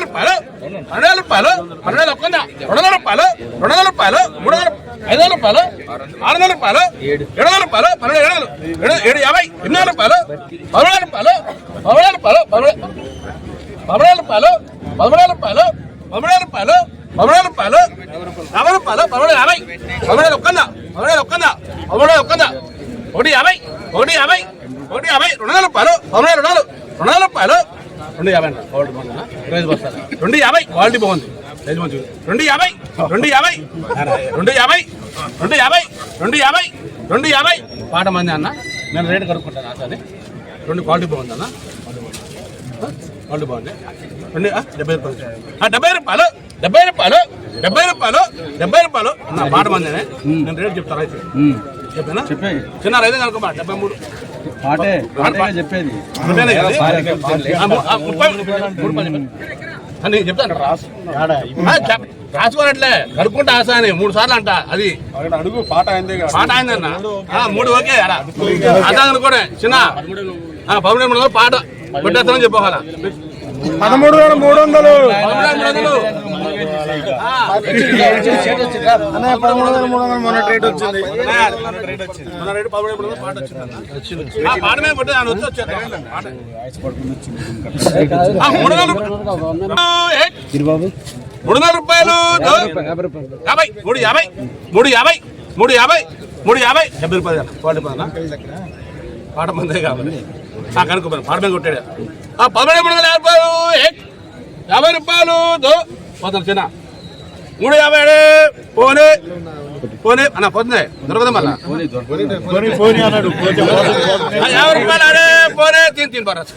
రూపాయలు రెండు వేల రూపాయలు రెండు వేల ఒక్క రెండు వందల రూపాయలు రెండు వందల రూపాయలు మూడు వందల ఐదు వందల రూపాయలు ఆరు వందల రూపాయలు ఏడు వందల రూపాయలు పన్నెండు ఏడు వందలు ఏడు యాభై ఎనిమిది రూపాయలు పదమూడు రూపాయలు పదమూడు రూపాయలు పదమూడు రూపాయలు పదమూడు రూపాయలు పదమూడు రూపాయలు పదమూడు రూపాయలు యాభై రూపాయలు పదమూడు యాభై పదమూడు వేల ఒక్కందా పదమూడు ఒక్కందా పదమూడు ఒక్కందా ఒకటి యాభై ఒకటి యాభై ఒకటి యాభై. రెండు వందల రూపాయలు. పదమూడు రెండు వందలు. రెండు వందల రూపాయలు. రెండు యాభై అంట క్వాలిటీ బాగుందా బస్తాలు రెండు యాభై క్వాలిటీ బాగుంది. రైతు మంచిది రెండు యాభై రెండు యాభై. రెండు యాభై రెండు యాభై రెండు యాభై రెండు యాభై. పాట మంది అన్న. నేను రేటు కనుక్కుంటాను అసలు రెండు క్వాలిటీ బాగుంది అన్న. క్వాలిటీ బాగుంది. రెండు డెబ్బై రూపాయలు. డెబ్బై రూపాయలు డెబ్బై రూపాయలు డెబ్బై రూపాయలు డెబ్బై రూపాయలు నా పాట మందినే నేను రేటు చెప్తాను రైతు చెప్పానా? చెప్పే చిన్న రైతు కనుకోమా డెబ్బై మూడు. చెప్పేది. చెప్తాను రాసుకోనట్లే. కనుక్కుంటా ఆశ అని మూడు సార్లు అంట అది. అడుగు పాట అయిందే పాట అయిందన్న ఆ, మూడు ఓకే అలా అదా అనుకోనే చిన్న. ఆ, పదమూడు మూడు పాట. కొట్టేస్తానని చెప్పాల పదమూడు వేల మూడు వందలు. పదమూడు మూడు మొన్న రేట్ వచ్చింది మూడు మూడు వందల రూపాయలు యాభై మూడు యాభై మూడు యాభై మూడు యాభై మూడు యాభై డెబ్బై రూపాయలు క్వాలిటీ పదనా పాట మందే కాబట్టి ఆ పాట మీద కొట్టాడు పదమూడు మూడు వందల యాభై రూపాయలు యాభై రూపాయలు దో పోతాం చిన్న మూడు యాభై ఏడు, పోనీ పోనీ అన్న పోతుంది దొరకదు మళ్ళా పోనీ అన్నాడు ఆ, యాభై రూపాయలు ఆడే పోనీ తిని తిని పర్వాలేదు